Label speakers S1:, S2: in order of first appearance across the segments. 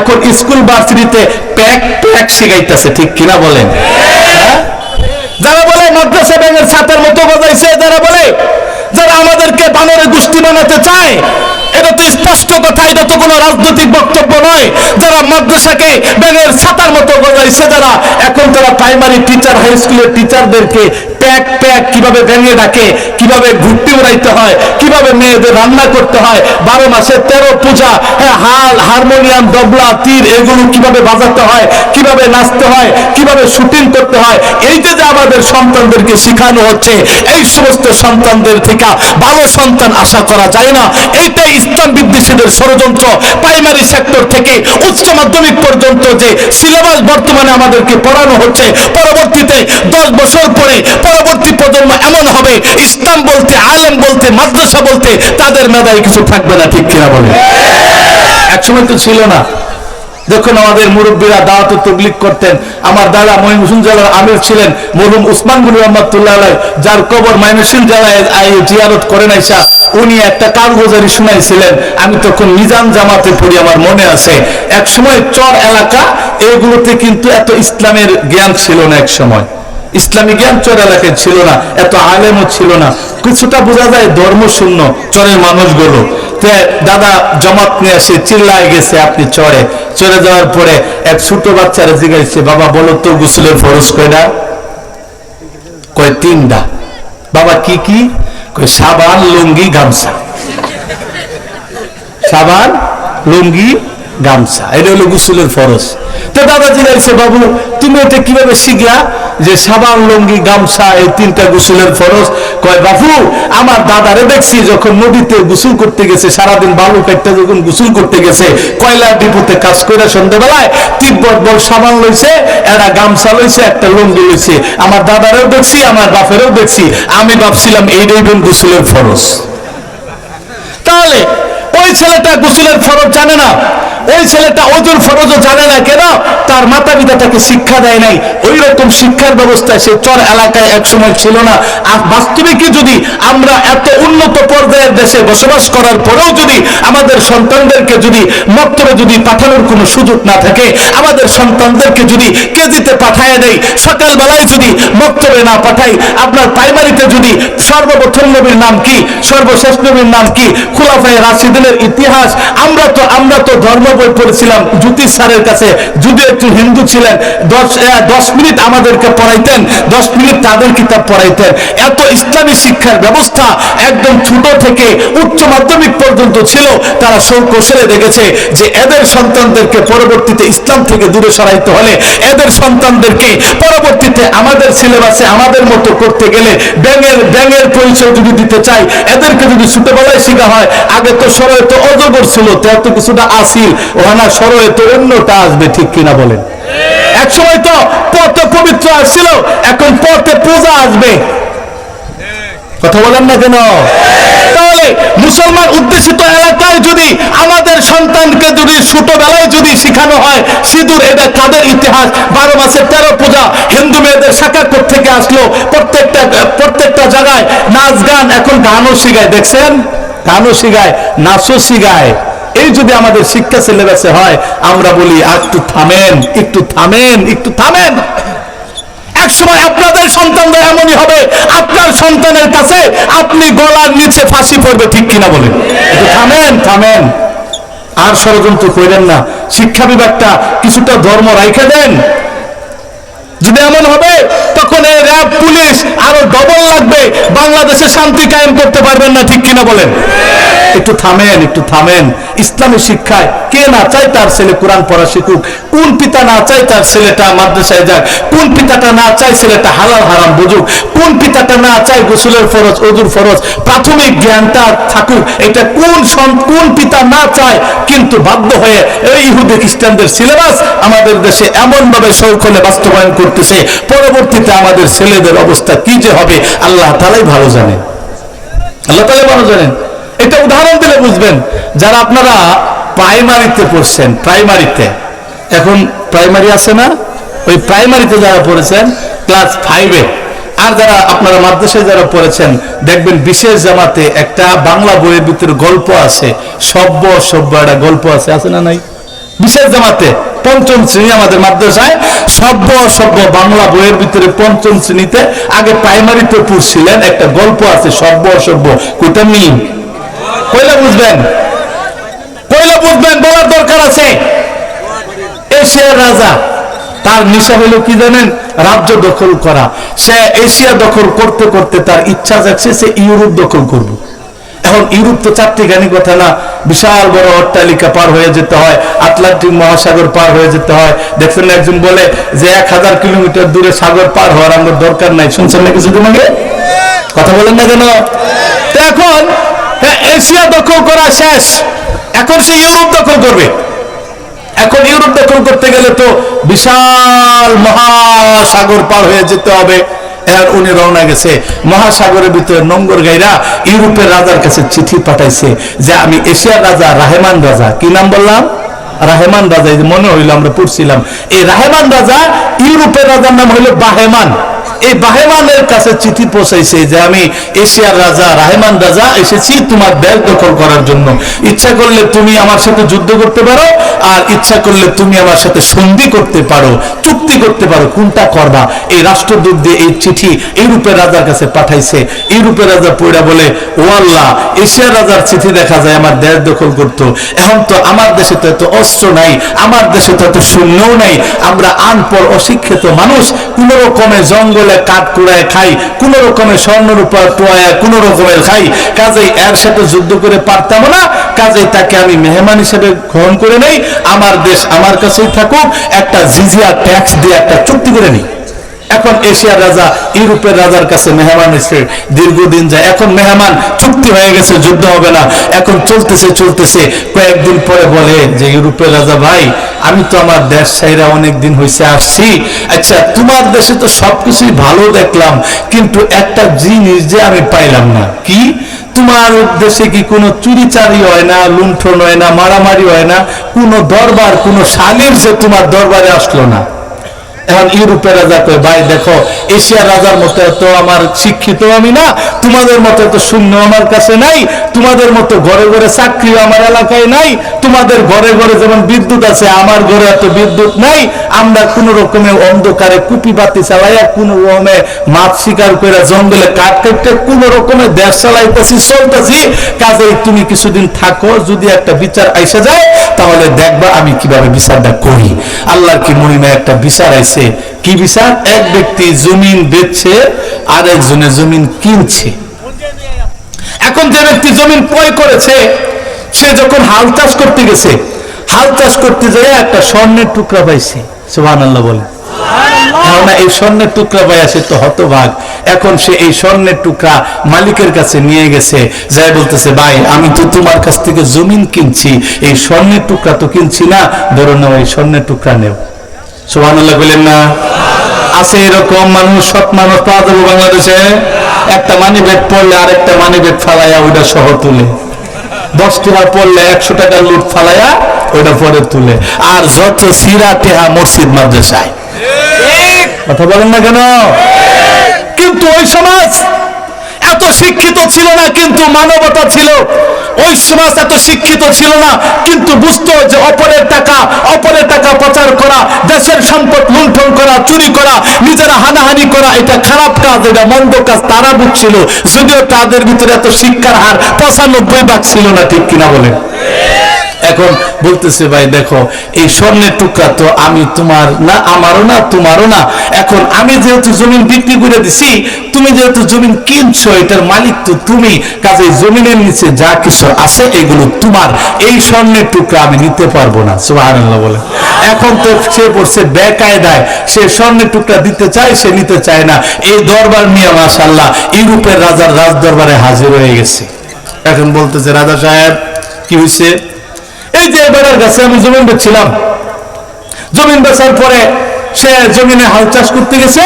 S1: এখন স্কুল ভার্সিটিতে pack pack শিখাইতেছে, ঠিক কিনা বলেন হ্যাঁ? যারা বলে মাদ্রাসা ব্যাঙের ছাতার মতো বাজাইছে, যারা বলে, যারা আমাদেরকে বানরে গোষ্ঠী বানাতে চায় এটা তো স্পষ্ট কথা এটা তো কোনো রাজনৈতিক বক্তব্য নয়। যারা মাদ্রাসাকে ব্যাঙের ছাতার মতো বাজাইছে যারা এখন তারা প্রাইমারি টিচার হাই স্কুলের টিচারদেরকে কীভাবে ব্যাঙে ডাকে কীভাবে ঘুরতে উড়াইতে হয় কীভাবে মেয়েদের রান্না করতে হয় বারো মাসে তেরো পূজা হ্যাঁ, হাল হারমোনিয়াম দবলা তীর এগুলো কীভাবে বাজাতে হয় কীভাবে নাচতে হয় কীভাবে শুটিং করতে হয় এই যে যে আমাদের সন্তানদেরকে শেখানো হচ্ছে এই সমস্ত সন্তানদের থেকে ভালো সন্তান আশা করা যায় না। এইটাই ইসলাম বিদ্বেষীদের ষড়যন্ত্র প্রাইমারি সেক্টর থেকে উচ্চ মাধ্যমিক পর্যন্ত যে সিলেবাস বর্তমানে আমাদেরকে পড়ানো হচ্ছে, পরবর্তীতে দশ বছর পরে পরবর্তী প্রজন্ম এমন হবে, ইসলাম বলতে, আলেম বলতে, মাদ্রাসা বলতে তাদের মেধায় কিছু থাকবে না, ঠিক কিনা বলে একসময় তো ছিল না। দেখুন আমাদের মুরব্বীরা দাওয়াত তবলিক করতেন, আমার দাদা মহিমসুন জেলার আমির ছিলেন, মরহুম উসমান গুলি রহমতুল্লাহ যার কবর ময়মনসিংহ জেলায় জিয়ারত করে নাইসা উনি একটা কাগজারি শুনাইছিলেন আমি তখন নিজাম জামাতে পড়ি, আমার মনে আছে। এক সময় চর এলাকা, এগুলোতে কিন্তু এত ইসলামের জ্ঞান ছিল না এক সময় ইসলামী জ্ঞান চর এলাকায় ছিল না, এত আলেমও ছিল না। কিছুটা বোঝা যায় ধর্ম শূন্য, চরের মানুষগুলো। দাদা জমাত নিয়ে এসে চিল্লায় গেছে, আপনি চড়ে চড়ে যাওয়ার পরে এক ছোট বাচ্চারা জিজ্ঞাসছে বাবা, বলো তো গোসলের ফরজ কয়টা? কয়, তিনটা। বাবা, কি কি? কয়, সাবান, লুঙ্গি, গামছা। সাবান, লুঙ্গি গামছা। এটা হলো গোসলের ফরজ। তো দাদা জিজ্ঞাসা বাবু, তুমি এটা কীভাবে শিখলা যে সাবান, লুঙ্গি, গামছা, এই তিনটা গোসলের ফরজ? কয়, বাবু, আমার দাদারে দেখছি যখন নদীতে গোসল করতে গেছে, সারাদিন বালু কাটতে যখন গোসল করতে গেছে কয়লার ডিপুতে কাজ করে সন্ধ্যেবেলায় তিব্বত বল সাবান লইছে, এরা গামছা লইছে, একটা লুঙ্গি লইছে। আমার দাদারেও দেখছি, আমার বাপেরও দেখছি। আমি ভাবছিলাম এই বোন গোসলের ফরজ। তাহলে ওই ছেলেটা গোসলের ফরজ জানে না। ওই ছেলেটা ওজুর ফরজও জানে না কেন? তার মাতা পিতা তাকে শিক্ষা দেয় নাই। ওই রকম শিক্ষার ব্যবস্থায় সে চর এলাকায় একসময় ছিল না। আর বাস্তবিকই যদি আমরা এত উন্নত পর্যায়ের দেশে বসবাস করার পরেও যদি আমাদের সন্তানদেরকে যদি মক্তবে যদি পাঠানোর কোনো সুযোগ না থাকে, আমাদের সন্তানদেরকে যদি কেজিতে পাঠায় দেয়, সকালবেলায় যদি মক্তবে না পাঠাই আপনার প্রাইমারিতে যদি সর্বপ্রথম নবীর নাম কি? সর্বশেষ নবীর নাম কি? খুলাফায় রাশিদিনের ইতিহাস, আমরা তো আমরা তো ধর্ম বই পড়েছিলাম, জ্যোতিষ স্যারের কাছে। যদি একটু হিন্দু ছিলেন, দশ দশ মিনিট আমাদেরকে পড়াইতেন, দশ মিনিট তাদের কিতাব পড়াইতেন। এত ইসলামী শিক্ষার ব্যবস্থা একদম ছোট থেকে উচ্চ মাধ্যমিক পর্যন্ত ছিল, তারা কৌশলে দেখেছে যে এদের সন্তানদেরকে পরবর্তীতে ইসলাম থেকে দূরে সরাইতে হলে এদের সন্তানদেরকে পরবর্তীতে আমাদের সিলেবাসে আমাদের মতো করতে গেলে ব্যাঙের ব্যাঙের পরিচয় যদি দিতে চাই, এদেরকে যদি ছোটবেলায় শেখা হয়, আগে তো সরয়ে তো অজগর ছিল তো কিছুটা আসিল, ওখানে সরয়ে তো অন্যটা আসবে, ঠিক কিনা বলেন? এক সময় তো পথে পবিত্র আসছিল, এখন পথে পূজা আসবে। কথা বলেন না কেন? তাহলে মুসলমান উদ্দেশিত এলাকায় যদি আমাদের সন্তানকে যদি ছোটবেলায় যদি শেখানো হয়, সিঁদুর এটা তাদের ইতিহাস? বারো মাসে তেরো পূজা, হিন্দু মেয়েদের শাখা থেকে আসলো, প্রত্যেকটা প্রত্যেকটা জায়গায় নাচ গান, এখন গানও শিখায়, দেখছেন? গানও শিখায় নাচও শিখায় এই যদি আমাদের শিক্ষা সিলেবাসে হয়, আমরা বলি, একটু থামেন একটু থামেন একটু থামেন। এক আপনাদের এমনই হবে, আপনার সন্তানের কাছে আপনি গলার নিচে ফাঁসি পড়বে, ঠিক কিনা বলেন? থামেন থামেন। আর ষড়যন্ত্র করেন না। শিক্ষা বিভাগটা কিছুটা ধর্ম রাইখে দেন। যদি এমন হবে, তখন এই র্যাব, পুলিশ আরও ডবল লাগবে। বাংলাদেশে শান্তি কায়েম করতে পারবেন না, ঠিক কিনা বলেন? একটু থামেন একটু থামেন। ইসলামী শিক্ষায় কে না চায় তার ছেলে কোরআন পড়া শিখুক? কোন পিতা না চায় তার ছেলেটা মাদ্রাসায় যাক? কোন পিতাটা না চায় ছেলেটা হালাল, হারাম বুঝুক? কোন পিতাটা না চায় গোসলের ফরজ, অজুর ফরজ? প্রাথমিক জ্ঞানটা থাকুক। এটা কোন কোন পিতা না চায়, কিন্তু বাধ্য হয়ে এই ইহুদি খ্রিস্টানদের সিলেবাস আমাদের দেশে এমন ভাবে সৌখনে বাস্তবায়ন করতেছে, পরবর্তীতে আমাদের ছেলেদের অবস্থা কি যে হবে, আল্লাহ তালাই ভালো জানে আল্লাহ তালাই ভালো জানেন। এটা উদাহরণ দিলে বুঝবেন, যারা আপনারা প্রাইমারিতে পড়ছেন, প্রাইমারিতে, এখন প্রাইমারি আছে না? ওই প্রাইমারিতে যারা পড়েছেন, ক্লাস ফাইভে আর যারা আপনারা মাদ্রাসায় যারা পড়েছেন, দেখবেন বিশেষ জামাতে একটা বাংলা বইয়ের ভিতরে গল্প আছে সভ্য সভ্য একটা গল্প আছে আছে না নাই? বিশেষ জামাতে পঞ্চম শ্রেণি আমাদের মাদ্রাসায় সভ্য অসভ্য বাংলা বইয়ের ভিতরে পঞ্চম শ্রেণীতে আগে প্রাইমারিতে পড়ছিলেন, একটা গল্প আছে, সভ্য অসভ্য। কোটা মিম? কইলা বুঝবেন? কইলা বুঝবেন, বলার দরকার আছে। এশিয়ার রাজা, তার নিশা হলো কি জানেন? রাজ্য দখল করা। সে এশিয়া দখল করতে করতে তার ইচ্ছা যাচ্ছে সে ইউরোপ দখল করবে। এখন ইউরোপ তো চারটি গানি কথা না বিশাল বড় অট্টালিকা পার হয়ে যেতে হয় আটলান্টিক মহাসাগর পার হয়ে যেতে হয়। দেখছেন না একজন বলে যে এক হাজার কিলোমিটার দূরে সাগর পার হওয়ার আমার দরকার নাই। শুনছেন না কিছু তোমাকে কথা বলেন না কেন? এখন হ্যাঁ, এশিয়া দখল করা শেষ। এখন সে ইউরোপ দখল করবে। এখন ইউরোপ দখল করতে গেলে তো বিশাল মহাসাগর পার হয়ে যেতে হবে। এর উনি রওনা গেছে। মহাসাগরের ভিতরে নঙ্গর গাইরা ইউরোপের রাজার কাছে চিঠি পাঠাইছে যে আমি এশিয়ার রাজা রাহেমান রাজা। কি নাম বললাম? রাহেমান রাজা মনে হইল আমরা পড়ছিলাম। এই রাহেমান রাজা ইউরোপের রাজার নাম হইল বাহেমান। এই বাহেমানের কাছে চিঠি পৌঁছাইছে যে আমি এশিয়ার রাজা রাহেমান রাজা এসেছি তোমার দেশ দখল করার জন্য। ইচ্ছা করলে তুমি আমার সাথে যুদ্ধ করতে পারো আর ইচ্ছা করলে তুমি আমার সাথে সন্ধি করতে পারো, চুক্তি করতে পারো, কোনটা করবা? এই রাষ্ট্রদূত দিয়ে এই চিঠি ইউরোপের রাজার কাছে পাঠাইছে। ইউরোপের রাজা পড়া বলে, ও আল্লাহ, এশিয়ার রাজার চিঠি দেখা যায়, আমার দেশ দখল করতো। এখন তো আমার দেশে তো এত অস্ত্র নাই, আমার দেশে তো এত সৈন্যও নাই। আমরা আনপর অশিক্ষিত মানুষ, কোন রকমে জঙ্গলে কাঠ কুড়ায় খাই, কোন রকমের স্বর্ণের উপর টোয়ায় কোন রকমের খাই। কাজেই এর সাথে যুদ্ধ করে পারতাম না, কাজেই তাকে আমি মেহমান হিসেবে গ্রহণ করে নেই আমার দেশ আমার কাছেই থাকুক, একটা জিজিয়া ট্যাক্স দিয়ে একটা চুক্তি করে নিই এখন এশিয়ার রাজা, ইউরোপের রাজার কাছে মেহমান এসে দীর্ঘদিন যায়। এখন মেহমান চুক্তি হয়ে গেছে, যুদ্ধ হবে না। এখন চলতেছে চলতেছে। কয়েকদিন পরে বলে যে, ইউরোপের রাজা ভাই, আমি তো আমার দেশ সাইরা অনেক দিন হয়েছে আসছি। আচ্ছা তোমার দেশে তো সবকিছুই ভালো দেখলাম, কিন্তু একটা জিনিস যে আমি পাইলাম না। কি? তোমার দেশে কি কোনো চুরিচারি হয় না, লুণ্ঠন হয় না, মারামারি হয় না? কোনো দরবার, কোনো শালির যে তোমার দরবারে আসলো না। এখন ইউরোপের রাজা কয়, ভাই, দেখো, এশিয়ার রাজার মতো এত আমার শিক্ষিত আমি না, তোমাদের মতো এত শূন্য আমার কাছে নাই, তোমাদের মতো ঘরে ঘরে চাকরি আমার এলাকায় নাই, তোমাদের ঘরে ঘরে যেমন বিদ্যুৎ আছে, আমার ঘরে এত বিদ্যুৎ নাই, আমরা কোন রকমে অন্ধকারে কুপি বাতি চালাইয়া, কোন রকমে মাছ শিকার করে জঙ্গলে কাঠ কাটতে কোন রকমের দেশ চালাইতেছি, চলতেছি। কাজেই তুমি কিছুদিন থাকো, যদি একটা বিচার আইসা যায় তাহলে দেখবা আমি কীভাবে বিচারটা করি। আল্লাহর কি মহিমা একটা বিচার আইছে? কি বিচার? এক ব্যক্তি জমিন বেচছে আর একজনে জমিন কিনছে। এখন যে ব্যক্তি জমিন ক্রয় করেছে সে যখন হাল চাষ করতে গেছে হাল চাষ করতে যেয়ে একটা স্বর্ণের টুকরা পাইছে। সুবহান আল্লাহ বলে এই স্বর্ণের টুকরা পাই আছে তো হতভাগ। এখন সে এই স্বর্ণের টুকরা মালিকের কাছে নিয়ে গেছে। যাই বলতেছে ভাই আমি তো তোমার কাছ থেকে জমিন কিনছি এই স্বর্ণের টুকরা তো কিনছি না ধরো নাও এই স্বর্ণের টুকরা নেও। সুবহান আল্লাহ বললেন না। আছে এরকম মানুষ সৎ মানুষ পাওয়া যাবে বাংলাদেশে? একটা মানি ব্যাগ পড়লে আরেকটা মানি ব্যাগ ফালাইয়া ওইটা সহ তুলে। দশ টাকা পড়লে একশো টাকা লুট ফালাইয়া ওইটা পরে তুলে। আর যত সিরা টেহা মসজিদ মাদ্রাসায়। কথা বলেন না কেন? কিন্তু ওই সমাজ এত শিক্ষিত ছিল না, কিন্তু মানবতা ছিল। ওই সমাজ এত শিক্ষিত ছিল না, কিন্তু বুঝতো যে অপরের টাকা অপরের টাকা পাচার করা, দেশের সম্পদ লুণ্ঠন করা, চুরি করা, নিজেরা হানাহানি করা, এটা খারাপ কাজ, এটা মন্দ কাজ, তারা বুঝছিল। যদিও তাদের ভিতরে এত শিক্ষার হার পঁচানব্বই ভাগ ছিল না, ঠিক কিনা বলেন? এখন বলতেছে, ভাই, দেখো, এই স্বর্ণের টুকরা তো আমি তোমার না, আমারও না, তোমারও না। এখন আমি যেহেতু জমিন বিক্রি করে দিছি, তুমি যেহেতু জমিন কিনছো, এটার মালিক তো তুমি। কাজে জমিনের নিচে যা কিছু আছে, এগুলো তোমার। এই স্বর্ণের টুকরা আমি নিতে পারব না। সুবহানাল্লাহ বলে। এখন তো সে পড়ছে বেকায়দায় সে স্বর্ণের টুকরা দিতে চায়, সে নিতে চায় না। এই দরবার নিয়ে মাশাল্লাহ ইউরোপের রাজার রাজ দরবারে হাজির হয়ে গেছে। এখন বলতেছে, রাজা সাহেব, কি হয়েছে এই যে বেড়ার কাছে আমি জমিন বেচছিলাম। জমিন বেচার পরে সে জমিনে হাল চাষ করতে গেছে।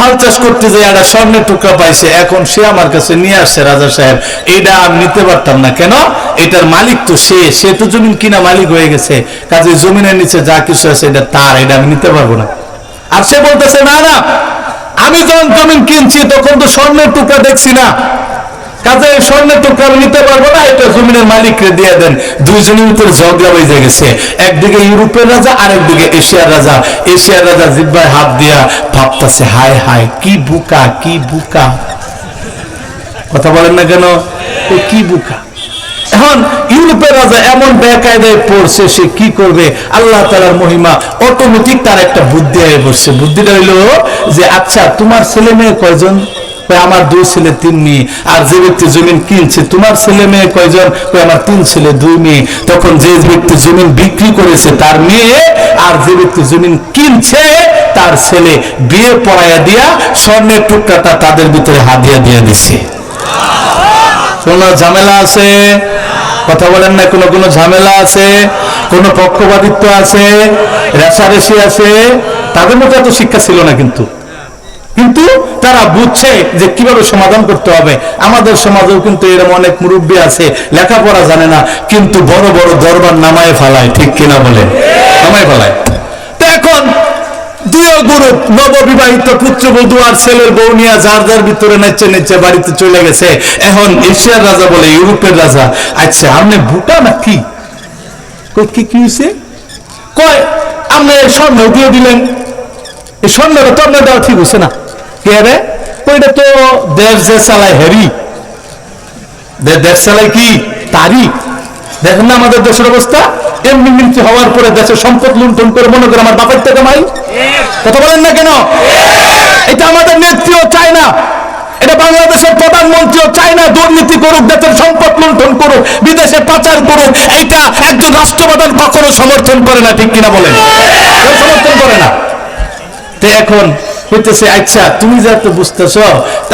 S1: হাল চাষ করতে যে একটা স্বর্ণের টুকরা পাইছে। এখন সে আমার কাছে নিয়ে আসছে, রাজা সাহেব, এইটা আমি নিতে পারতাম না। কেন? এটার মালিক তো সে সে তো জমিন কিনা মালিক হয়ে গেছে। কাজে জমিনের নিচে যা কিছু আছে এটা তার, এটা আমি নিতে পারব না। আর সে বলতেছে, না না, আমি যখন জমিন কিনছি তখন তো স্বর্ণের টুকরা দেখছি না। কাজে স্বর্ণের টুকরা নিতে পারব না, এটা জমিনের মালিককে দিয়ে দেন। দুইজনের উপর ঝগড়া বেজে গেছে। একদিকে ইউরোপের রাজা, আরেকদিকে এশিয়ার রাজা। এশিয়ার রাজা জিব্বায় হাত দিয়া ভাবতেছে, হায় হায়, কি বুকা কি বুকা। কথা বলেন না কেন? কি বুকা? এখন ইউরোপের রাজা এমন বেকায়দায় পড়ছে, সে কি করবে? আল্লাহ তালার মহিমা অটোমেটিক তার একটা বুদ্ধি হয়ে বসছে। বুদ্ধিটা হইল যে আচ্ছা তোমার ছেলে মেয়ে কয়জন? আমার দুই ছেলে, তিন মেয়ে। আর যে ব্যক্তি জমিন কিনছে, তোমার ছেলে মেয়ে কয়জন? আমার তিন ছেলে, দুই মেয়ে। তখন যে ব্যক্তি জমিন বিক্রি করেছে, তার মেয়ে, আর যে ব্যক্তি জমিন কিনছে, তার ছেলে। বিয়ে পড়াইয়া দিয়া স্বর্ণের টুকরাটা তাদের ভিতরে হাদিয়া দিয়ে দিছে। কোনো ঝামেলা আছে? কথা বলেন না, কোনো কোনো ঝামেলা আছে? কোনো পক্ষপাতিত্ব আছে? রেশারেশি আছে? তাদের মধ্যে এত শিক্ষা ছিল না কিন্তু। কিন্তু তারা বুঝছে যে কীভাবে সমাধান করতে হবে। আমাদের সমাজেও কিন্তু এরকম অনেক মুরব্বী আছে, লেখাপড়া জানে না, কিন্তু বড় বড় দরবার নামায় ফেলায়, ঠিক কিনা বলেন? নামায় ফেলায়। দুই গ্রুপ, নববিবাহিত পুত্রবধূ আর ছেলের বউ নিয়ে যার যার ভিতরে নেচে নেচে বাড়িতে চলে গেছে। এখন এশিয়ার রাজা বলে, ইউরোপের রাজা। আচ্ছা আপনি ভুটা না কি? কি হয়েছে কয়, আপনি স্বর্ণ দিয়ে দিলেন। এই স্বর্ণটা তো আপনার দেওয়া ঠিক হয়েছে না। কে রে ওইটা তো দেশ যে চালায় হেরি। দে- দেশ চালায় কি? তারই দেখেন না আমাদের দেশের অবস্থা? এমনি মিমতি হওয়ার পরে দেশের সম্পদ লুণ্ঠন করে মনে করে আমার বাপের থেকে মাই কথা বলেন না কেন? এটা আমাদের নেত্রীও চায় না। এটা বাংলাদেশের প্রধানমন্ত্রীও চায় না দুর্নীতি করুক, দেশের সম্পদ লুণ্ঠন করুক, বিদেশে পাচার করুক। এইটা একজন রাষ্ট্রপ্রধান কখনো সমর্থন করে না, ঠিক কিনা বলেন? সমর্থন করে না। তো এখন হইতেছে আচ্ছা তুমি যা তো বুঝতেছ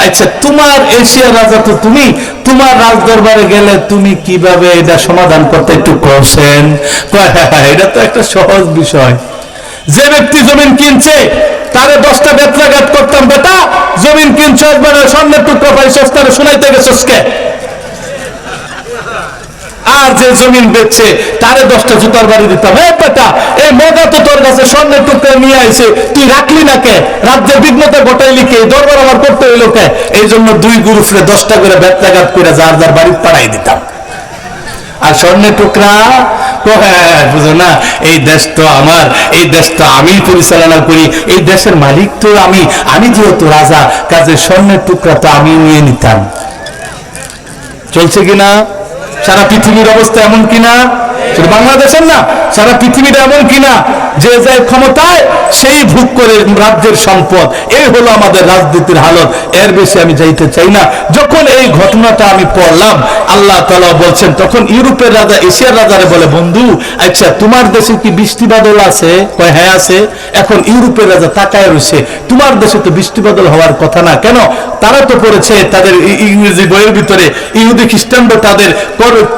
S1: আচ্ছা তোমার এশিয়ার রাজা তো তুমি তোমার রাজ দরবারে গেলে তুমি কীভাবে এটা সমাধান করতে একটু করছেন হ্যাঁ, হ্যাঁ, এটা তো একটা সহজ বিষয়। যে ব্যক্তি জমিন কিনছে তারে দশটা বেত্রাঘাত করতাম বেটা। জমিন কিনছে একবার স্বর্ণের টুকরা পাইছস তারে শোনাইতে গেছস কে? আর যে জমিন বেচছে, তারে দশটা জুতার বাড়ি দিতাম এ বেটা এই মগা তো তোর কাছে স্বর্ণের টুকরা নিয়ে আইছে, তুই রাখলি না কে? রাজ্যের বিঘ্নতা ঘটাইলি কে? দরবার আমার করতে হইল কে? এই জন্য দুই গুরুফরে দশটা করে ব্যত্যাঘাত করে যার যার বাড়ি পাড়াই দিতাম। আর স্বর্ণের টুকরা হ্যাঁ বুঝো না, এই দেশ তো আমার, এই দেশ তো আমি পরিচালনা করি, এই দেশের মালিক তো আমি আমি যেহেতু রাজা, কাজে স্বর্ণের টুকরা তো আমি নিয়ে নিতাম। চলছে কিনা সারা পৃথিবীর অবস্থা এমন কিনা? শুধু বাংলাদেশের না, সারা পৃথিবীর এমন কিনা, যে যায় ক্ষমতায় সেই ভোগ করে রাজ্যের সম্পদ। এই হলো আমাদের রাজনীতির হালত। এর বেশি আমি যাইতে চাই না। যখন এই ঘটনাটা আমি পড়লাম, আল্লাহ তালা বলছেন, তখন ইউরোপের রাজা, এশিয়ার রাজারে বলে, বন্ধু আচ্ছা তোমার দেশে কি বৃষ্টি বাদল আছে? কয় হ্যাঁ আছে। এখন ইউরোপের রাজা তাকায় রয়েছে। তোমার দেশে তো বৃষ্টি বাদল হওয়ার কথা না, কেন? তারা তো পড়েছে তাদের ইংরেজি বইয়ের ভিতরে। ইহুদি খ্রিস্টানরা তাদের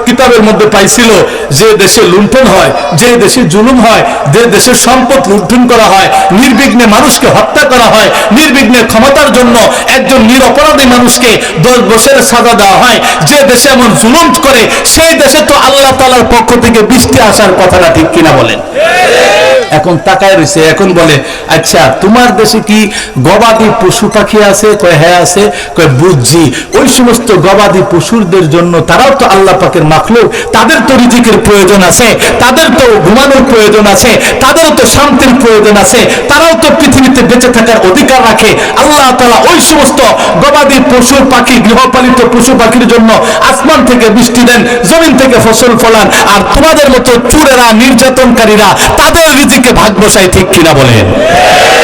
S1: কিতাবের মধ্যে পাইছিল যে দেশে লুণ্ঠন হয়, যে দেশে জুলুম হয়, যে দেশের সম্পদ লুণ্ঠন করা হয়, নির্বিঘ্নে মানুষকে হত্যা করা হয়, নির্বিঘ্নে ক্ষমতার জন্য একজন নিরপরাধী মানুষকে দশ বছরের সাজা দেওয়া হয়, যে দেশে এমন জুলুম করে, সেই দেশে তো আল্লাহ তালার পক্ষ থেকে বৃষ্টি আসার কথাটা ঠিক কিনা বলেন? এখন তাকায় রয়েছে, এখন বলে আচ্ছা তোমার দেশে কি গবাদি পশু পাখি আছে? কয় হ্যাঁ আছে। কয়, বুঝছি। ওই সমস্ত গবাদি পশুরদের জন্য তারাও তো আল্লাহ পাকের মাখলুক। তাদের তো রিজিকের প্রয়োজন আছে, তাদের তো ঘুমানোর প্রয়োজন আছে, তাদেরও তো শান্তির প্রয়োজন আছে, তারাও তো পৃথিবীতে বেঁচে থাকার অধিকার রাখে। আল্লাহ তালা ওই সমস্ত গবাদি পশু পাখি, গৃহপালিত পশু পাখির জন্য আসমান থেকে বৃষ্টি দেন, জমিন থেকে ফসল ফলান। আর তোমাদের মতো চুরেরা, নির্যাতনকারীরা, তাদের রিজিকে ভাগ বসায় ঠিক কিনা বলেন?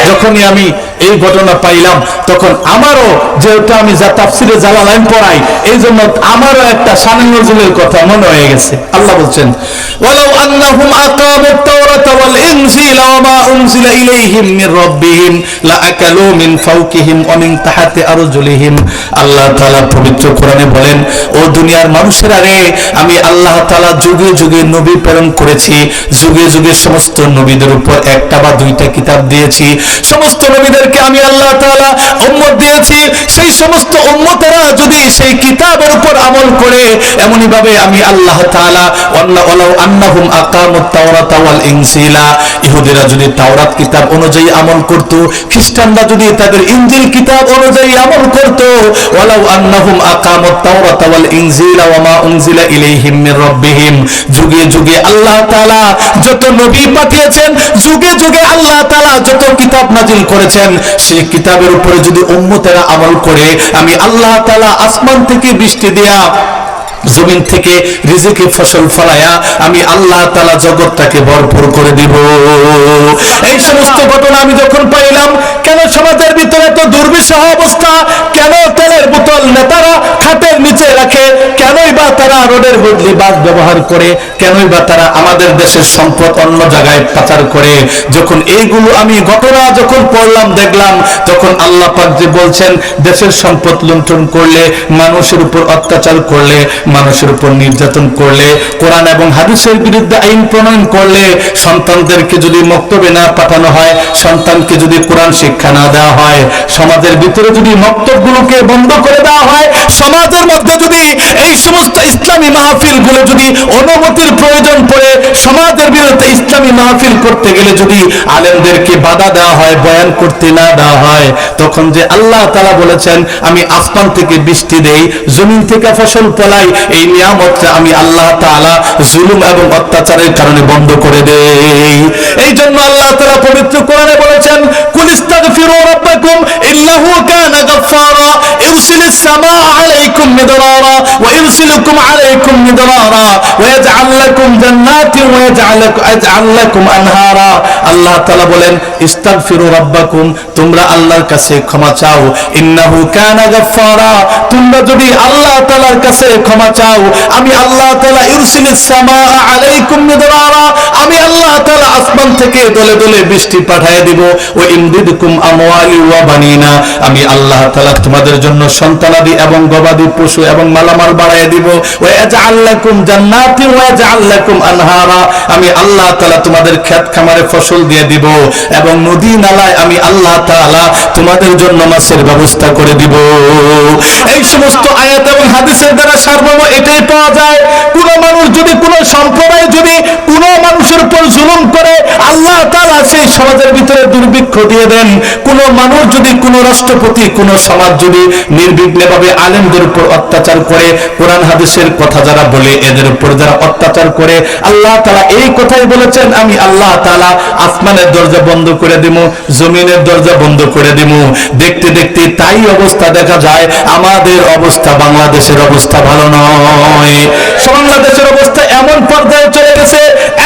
S1: যখনই আমি এই ঘটনা পাইলাম, তখন আমারও যেহেতু আমি যা তাফসিরে জালালাইন পড়াই এই জন্য আমারও একটা শানে নজরুলের কথা মনে হয়ে গেছে। আল্লাহ বলছেন, ওয়ালাউ আন্নাহুম আকামুত তাওরাতা ওয়াল ইনজিলা ওয়া মা উনজিলা ইলাইহিম মির রাব্বিহিম লাআকালু মিন ফাওকিহিম ওয়া মিন তাহতি আরজুলিহিম। আল্লাহ তাআলা পবিত্র কোরআনে বলেন, ও দুনিয়ার মানুষেরা রে, আমি আল্লাহ তাআলা যুগে যুগে নবী প্রেরণ করেছি, যুগে যুগে সমস্ত নবীদের উপর একটা বা দুইটা কিতাব দিয়েছি সমস্ত নবীদেরকে আমি আল্লাহ তাআলা উম্মত দিয়েছি। সেই সমস্ত উম্মতেরা যদি সেই কিতাবের উপর আমল করে এমনই ভাবে আমি আল্লাহ আন্নাহুম ইনজিলা ইহুদিরা যদি তাওরাত কিতাব অনুযায়ী আমল করত, খ্রিস্টানরা যদি তাদের ইনজিল কিতাব অনুযায়ী আমল করত, ওয়ালাউ আন্নাহুম তাওরাত ওয়াল ইনজিলা ওয়া মা উনজিলা ইলাইহিম মির যুগে যুগে আল্লাহ তাআলা যত নবী পাঠিয়েছেন, যুগে যুগে আল্লাহ তাআলা যত কিতাব নাজিল করেছেন, সেই কিতাবের উপরে যদি উম্মতেরা আমল করে, আমি আল্লাহ তালা আসমান থেকে বৃষ্টি দেয়া জমিন থেকে রিজিকে ফসল ফলায়া আমি আল্লাহ তালা জগৎটাকে ভরপুর করে দিব। এই সমস্ত ঘটনা আমি যখন পাইলাম, কেন সমাজের ভিতরে তো দুর্বিষহ অবস্থা? কেন তেলের বোতল নেতারা খাটের নিচে রাখে? কেনই বা তারা রোডের বদলি বাস ব্যবহার করে? কেনই বা তারা আমাদের দেশের সম্পদ অন্য জায়গায় পাচার করে? যখন এইগুলো আমি ঘটনা যখন পড়লাম, দেখলাম তখন আল্লাহ পাক যে বলছেন, দেশের সম্পদ লুণ্ঠন করলে, মানুষের উপর অত্যাচার করলে মানুষের উপর নির্যাতন করলে, কোরআন এবং হাদিসের বিরুদ্ধে আইন প্রণয়ন করলে সন্তানদেরকে যদি মক্তবে না পাঠানো হয়, সন্তানকে যদি কোরআন শিক্ষা না দেওয়া হয়, সমাজের ভিতরে যদি মক্তবগুলোকে বন্ধ করে দেওয়া হয়, সমাজের মধ্যে যদি এই সমস্ত ইসলামী মাহফিলগুলো যদি অনুমতির প্রয়োজন পড়ে, সমাজের বিরুদ্ধে ইসলামী মাহফিল করতে গেলে যদি আলেমদেরকে বাধা দেওয়া হয়, বয়ান করতে না দেওয়া হয়, তখন যে আল্লাহ তালা বলেছেন, আমি আসমান থেকে বৃষ্টি দেই, জমিন থেকে ফসল ফলাই এই নিয়ামতটা আমি আল্লাহ তাআলা জুলুম এবং অত্যাচারের কারণে বন্ধ করে দেই। এই জন্য আল্লাহ তাআলা পবিত্র কোরআনে বলেছেন, কুল ইস্তাগফিরু রাব্বাকুম ইন্নাহু কানা গাফফারা, ইরসিলিস সামাআ মিদরারা, ওয়া ইয়াজআল লাকুম জান্নাতিন ওয়া ইয়াজআল লাকুম ইয়াজআল লাকুম আল্লাহ তাআলা বলেন, ইস্তাগফিরু রাব্বাকুম, তোমরা আল্লাহর কাছে ক্ষমা চাও। ইন্নাহু কানা গাফফারা, তোমরা যদি আল্লাহ তাআলার কাছে ক্ষমা চাও, আমি আল্লাহ তাআলা ইরসিলিস সামাআ আলাইকুম মিদরারা, আমি আল্লাহ তাআলা আসমান থেকে দলে দলে বৃষ্টি পাঠিয়ে দিব। ও ইমদিদকুম আমওয়ালি ওয়া বানিনা, আমি আল্লাহ তাআলা তোমাদের জন্য সন্তানাদি এবং গবাদি পশু এবং মালামাল বাড়াই দিব। আমি আল্লাহ তোমাদের খামারে ফসল দিয়ে দিব এবং নদী নালায় আমি আল্লাহ তোমাদের জন্য মাছের ব্যবস্থা করে দিব। এই সমস্ত আয়াত এবং হাদিসের দ্বারা সার্বম এটাই পাওয়া যায়। কোন মানুষ যদি কোন সম্প্রদায় যদি কোন মানুষের উপর জুলুম করে আল্লাহ তাআলা সেই সমাজের ভিতরে দুর্ভিক্ষ দিয়ে দেন। কোন মানুষ যদি, কোন রাষ্ট্রপতি, কোন সমাজ যদি নির্বিঘ্নে ভাবে আলেমদের উপর অত্যাচার করে, কোরআন হাদিসের কথা যারা বলে, এদের উপর যারা অত্যাচার করে, আল্লাহ তাআলা এই কথাই বলেছেন, আমি আল্লাহ তাআলা আসমানের দরজা বন্ধ করে দিব জমিনের দরজা বন্ধ করে দিব দেখতে দেখতে তাই অবস্থা দেখা যায়, আমাদের অবস্থা বাংলাদেশের অবস্থা ভালো নয়। বাংলাদেশের অবস্থা এমন পর্যায়ে চলে গেছে,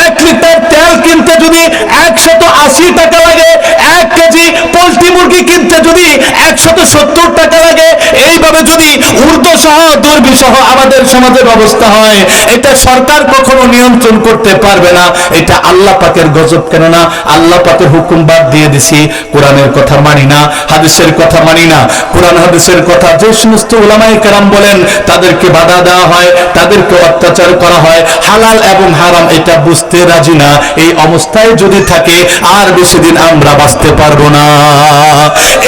S1: এক লিটার তেল কিনতে যদি একশত আশি টাকা লাগে, এক কেজি পোলট্রি মুরগি কিনতে যদি একশত সত্তর টাকা লাগে, এইভাবে যদি উর্দু সহ দুর্বি সহ আমাদের সমাজের অবস্থা হয়, এটা সরকার কখনো নিয়ন্ত্রণ করতে পারবে না। এটা আল্লাহ পাকের গজব, কেননা আল্লাহ পাকের হুকুম বাদ দিয়ে দিছি। কোরআনের কথা মানি না, হাদিসের কথা মানি না। কোরআন, হাদিসের কথা যে সমস্ত ওলামাই কেরাম বলেন, তাদেরকে বাধা দেওয়া হয়, তাদেরকে অত্যাচার করা হয়। হালাল এবং হারাম, এটা বুঝতে রাজি না। এই অবস্থায় যদি থাকে, আর বেশি দিন আমরা বাঁচতে পারব না।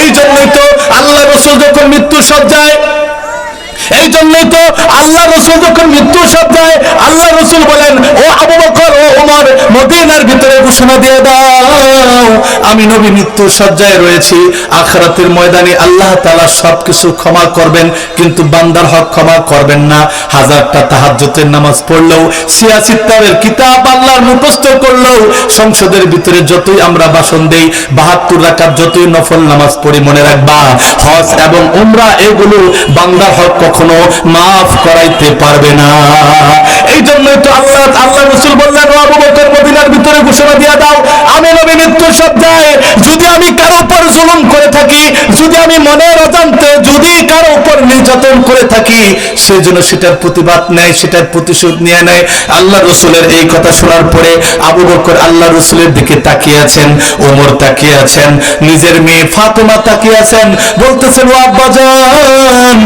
S1: এই জন্যই তো আল্লাহ রসুল যখন মৃত্যু সজ্জায় এই জন্যই তো আল্লাহ রসুল যখন মৃত্যু সজ্জায় আল্লাহ রসুল বলেন, ও আবু বকর, ও ওমর মদিনার ভিতরে ঘোষণা দিয়ে দাও। আমি নবী মৃত্যু সজ্জায় রয়েছি। আখরাতের ময়দানে আল্লাহ তাআলা সবকিছু ক্ষমা করবেন, কিন্তু বান্দার হক ক্ষমা করবেন না। হাজারটা তাহাজ্জুদের নামাজ পড়লেও সিয়াসিত্তারের কিতাব আল্লাহর মুখস্থ করলেও, সংসদের ভিতরে যতই আমরা ভাষণ দেই, বাহাত্তর রাকাত যতই নফল নামাজ পড়ি মনে রাখবা। হজ এবং উমরা এগুলো বান্দার হক কখনো মাফ করাইতে পারবে না। এই জন্যই তো আল্লাহ আল্লাহ রসুল বললেন আবু বকর মদিনার ভিতরে ঘোষণা দিয়ে দাও, আমি নবী মৃত্যু সজ্জায় যদি আমি কারও উপর জুলুম করে থাকি, যদি আমি মনের অজান্তে যদি কারও উপর নির্যাতন করে থাকি সেই জন্য সেটার প্রতিবাদ নেয়, সেটার প্রতিশোধ নিয়ে নেয়। আল্লাহ রসুলের এই কথা শোনার পরে আবু বকর আল্লাহ রসুলের দিকে তাকিয়ে আছেন, ওমর তাকিয়ে আছেন, নিজের মেয়ে ফাতেমা তাকিয়ে আছেন, বলতেছেন, ও আব্বাজান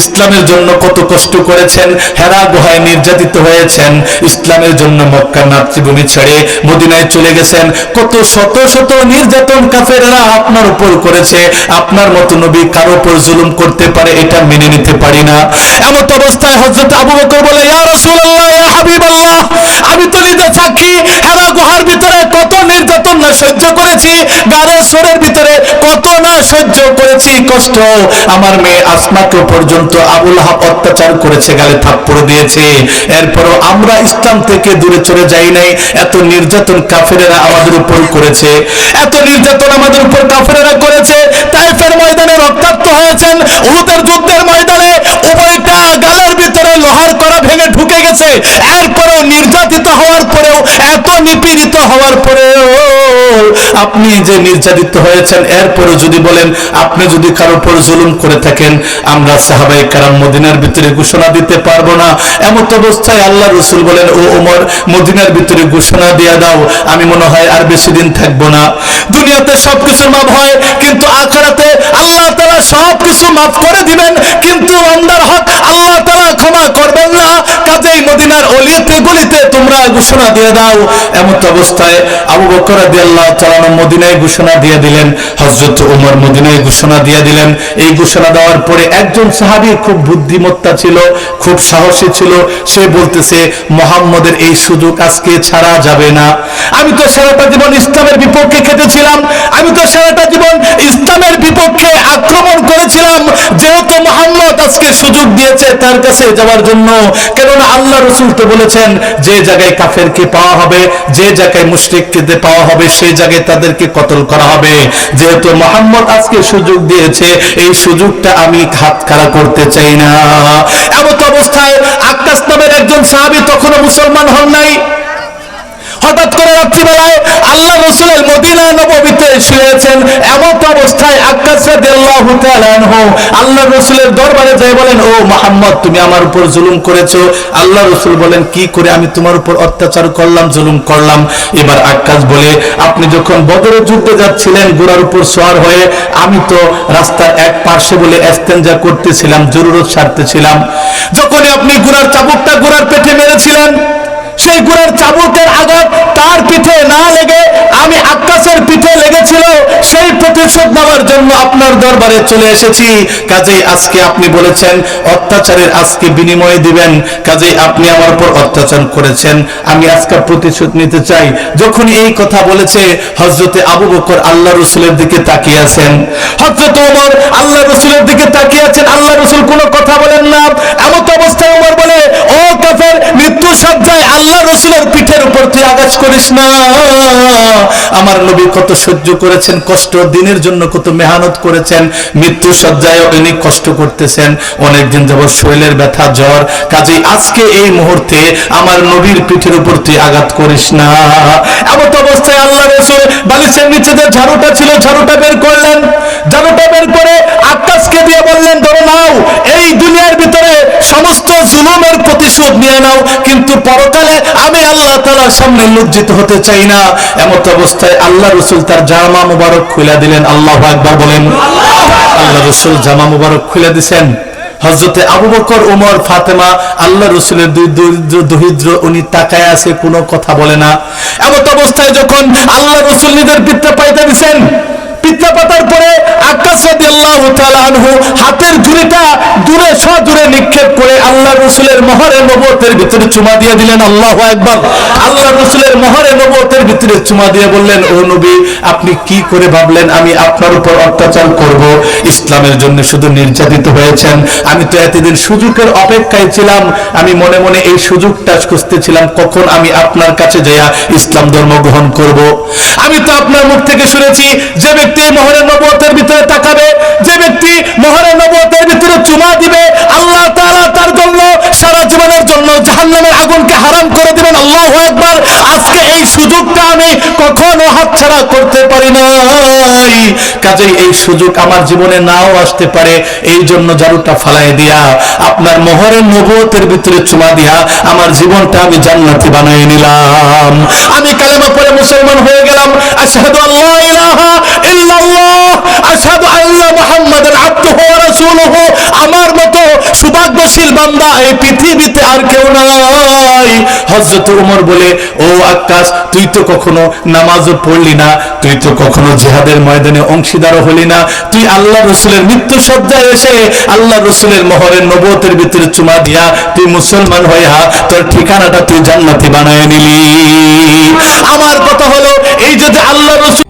S1: ইসলামের জন্য কত কষ্ট করেছেন হেরা গুহায় নির্যাতিত হয়েছেন, ইসলামের জন্য মক্কার মাতৃভূমি ছেড়ে মদিনায় চলে গেছেন। কত শত শত নির্যাতন কাফেররা আপনার উপর করেছে, আপনার মতো নবী কারও উপর জুলুম করতে পারে এটা মেনে নিতে পারি না। এমত অবস্থায় হযরত আবু বকর বলে, ইয়া রাসূলুল্লাহ, ইয়া হাবিবাল্লাহ, আমি তো নিজে সাক্ষী হেরা গুহার ভিতরে কত নির্যাতন না সহ্য করেছি, গারের সোরের ভিতরে কত না সহ্য করেছি, কষ্ট। আমার মেয়ে আসমাকে পর্যন্ত আবুল হাব অত্যাচার করেছে, গালে থাপ্পড় দিয়েছে। এরপরও আমরা ইসলাম থেকে দূরে চলে যাই নাই। এত নির্যাতন কাফেরেরা আমাদের উপর করেছে। এত নির্যাতন আমাদের উপর কাফেরেরা করেছে। তাইফের ময়দানে রক্তাক্ত হয়েছেন। উহুদের যুদ্ধের ময়দানে উভয়টা গালের ভিতরে লোহার করা ভেঙে ঢুকে গেছে। এরপরেও নির্যাতিত হওয়ার পরেও, এত নিপীড়িত হওয়ার পরেও আপনি যে নির্যাতিত হয়েছেন এরপরে যদি বলেন, আপনি যদি কারও উপর জুলুম করে থাকেন, আমরা সাহাবাই কারাম মদিনার ভিতরে ঘোষণা দিতে পারব না। এমন অবস্থায় আল্লাহ রসুল বলেন, ও ওমর মদিনার ভিতরে ঘোষণা দিয়ে দাও, আমি মনে হয় আর বেশি দিন থাকব না। দুনিয়াতে সবকিছু মাপ হয়, কিন্তু আখড়াতে আল্লাহ তালা সবকিছু মাফ করে দিবেন, কিন্তু অন্দার হক আল্লাহ তালা ক্ষমা করবেন না। কাজেই মদিনার অলিতে গলিতে তোমরা ঘোষণা দিয়ে দাও। এমন অবস্থায় আবু বকর রাদিয়াল্লাহু তাআলা মদিনায় ঘোষণা দিয়ে দিলেন, হযরত ওমর মদিনায় ঘোষণা দিয়ে দিলেন। এই ঘোষণা দেওয়ার পরে একজন সাহাবী খুব বুদ্ধিমত্তা ছিল, খুব সাহসী ছিল। সে বলতেছে, মোহাম্মদের এই সুযোগ আজকে ছাড়া যাবে না। আমি তো সারাটা জীবন ইসলামের বিপক্ষে খেটেছিলাম। আমি তো সারাটা জীবন ইসলামের বিপক্ষে আক্রমণ করেছিলাম। যেহেতু মোহাম্মদ আজকে সুযোগ দিয়েছে তার কাছে যাওয়ার জন্য। কেননা আল্লাহ রসুল তো বলেছেন, যে জায়গায় কাফেরকে পাওয়া হবে, যে জায়গায় মুশরিককে পাওয়া হবে, সেই জায়গায় তাদেরকে কতল করা হবে। যেহেতু মোহাম্মদ আজকে সুযোগ দিয়েছে, এই সুযোগটা আমি হাতছাড়া করতে চাই না। এমন অবস্থায় আকাশ নামের একজন সাহাবী তখনও মুসলমান হন নাই। হঠাৎ করে রাত্রিবেলায় আল্লাহ রসুলের মদিনা নবীতে শুয়েছেন এমন অবস্থায় আকাশ আল্লাহ রসুলের দরবারে যায় বলেন, ও মোহাম্মদ, তুমি আমার উপর জুলুম করেছ। আল্লাহ রসুল বলেন, কি করে আমি তোমার উপর অত্যাচার করলাম, জুলুম করলাম? এবার আকাশ বলে, আপনি যখন বদরের যুদ্ধে যাচ্ছিলেন গোড়ার উপর সোয়ার হয়ে, আমি তো রাস্তার এক পার্শ্বে বলে এস্তেঞ্জা করতেছিলাম, জরুরত সারতেছিলাম। যখনই আপনি গোড়ার চাবুকটা গোড়ার পেটে মেরেছিলেন সেই গুড়ের চাবুকের আঘাত তার পিঠে না লেগে আমি আকাশের পিঠে লেগেছিল, সেই প্রতিশোধ নেওয়ার জন্য আপনার দরবারে চলে এসেছি। কাজেই আজকে আপনি বলেছেন, অত্যাচারের আজকে বিনিময় দিবেন। কাজেই আপনি আমার উপর অত্যাচার করেছেন। আমি আজকে প্রতিশোধ নিতে চাই। যখন এই কথা বলেছে হজরতে আবু বকর আল্লাহ রসুলের দিকে তাকিয়ে আছেন। হজরত ওমর আল্লাহ রসুলের দিকে তাকিয়ে আছেন। আল্লাহ রসুল কোনো কথা বলেন না। এমন অবস্থায় ওমর বলে, ও কাফের মৃত্যু সজ্জায় আল্লাহ রসুলের পিঠের উপর তুই আকাশ করিস না। আমার নবী কত সহ্য করেছেন, কষ্ট দিনের জন্য কত মেহনত করেছেন, মৃত্যু সজ্জায় ইনি কষ্ট করতেছেন, অনেকদিন যাবৎ শরীরের ব্যথা, জ্বর। কাজেই আজকে এই মুহূর্তে আমার নবীর পিঠের উপর তুই আঘাত করিস না। এমন অবস্থায় আল্লাহ রসুল বালিশের নিচে যে ঝাড়ুটা ছিল, ঝাড়ুটা বের করলেন। ঝাড়ুটা বের করে আকাশকে দিয়ে বললেন, ধরে নাও, এই দুনিয়ার ভিতরে সমস্ত জুলুমের প্রতিশোধ নিয়ে নাও, কিন্তু পরকালে আমি আল্লাহ তালার সামনে লজ্জিত হতে চাই না। এমত অবস্থায় আল্লাহ রসুল তার জামা মুবারক খুলে দিলেন। আল্লাহ একবার বলেন, আল্লাহ রসুল জামা মুবারক খুলে দিছেন। হজরতে আবু বকর, উমর, ফাতেমা, আল্লাহ রসুলের দুই দরিদ্র দরিদ্র, উনি তাকায় আছে, কোনো কথা বলে না। এমত অবস্থায় যখন আল্লাহ রসুল নিজের পিত্রা পাইতে দিছেন পিত্রা পাতার পরে হাতের ঝুড়িটা দূরে, সদূরে নিক্ষেপ করে আল্লাহ রসুলের নবতের ভিতরে চুমা দিয়ে দিলেন। আল্লাহু আকবার। আল্লাহ রসুলের নবতের ভিতরে চুমা দিয়ে বললেন, ও নবী, আপনি কি করে ভাবলেন আমি আপনার উপর অত্যাচার করব? ইসলামের জন্য শুধু নির্যাতিত হয়েছেন। আমি তো এতদিন সুযোগের অপেক্ষায় ছিলাম। আমি মনে মনে এই সুযোগটা খুঁজতেছিলাম, কখন আমি আপনার কাছে যাইয়া ইসলাম ধর্ম গ্রহণ করব? আমি তো আপনার মুখ থেকে শুনেছি, যে ব্যক্তি মহরের নবতের ভিতরে তাকাবে, যে ব্যক্তি মহরের নবতের ভিতরে চুমা দিবে, আল্লাহ তাআলা তার জন্য, সারা জীবনের জন্য জাহান্নামের আগুনকে হারাম করে দিবেন। আল্লাহ একবার আজকে এই সুযোগটা আমি কখনো হাতছাড়া করতে পারি নাই। কাজেই এই সুযোগ আমার জীবনে নাও আসতে পারে। এই জন্য জারুটা ফালাই দিয়া, আপনার মোহরের নবতের ভিতরে চুমা দিয়া, আমার জীবনটা আমি জান্নাতি বানিয়ে নিলাম। আমি কালেমা পরে মুসলমান হয়ে গেলাম। আশহাদু আল্লাহ ইলাহা আমার মতো সৌভাগ্যশীল বান্দা এই পৃথিবীতে আর কেউ নাই। বলে, ও তুই তো কখনো পড়লি না, তুই তো কখনো ময়দানে হলি না। তুই আল্লাহ রসুলের মৃত্যু সজ্জায় এসে আল্লাহ রসুলের মহরের নবতের ভিতরে চুমা দিয়া তুই মুসলমান হইয়া তোর ঠিকানাটা তুই জান্নাতি বানায় নিলি। আমার কথা হলো, এই যদি আল্লাহ রসুল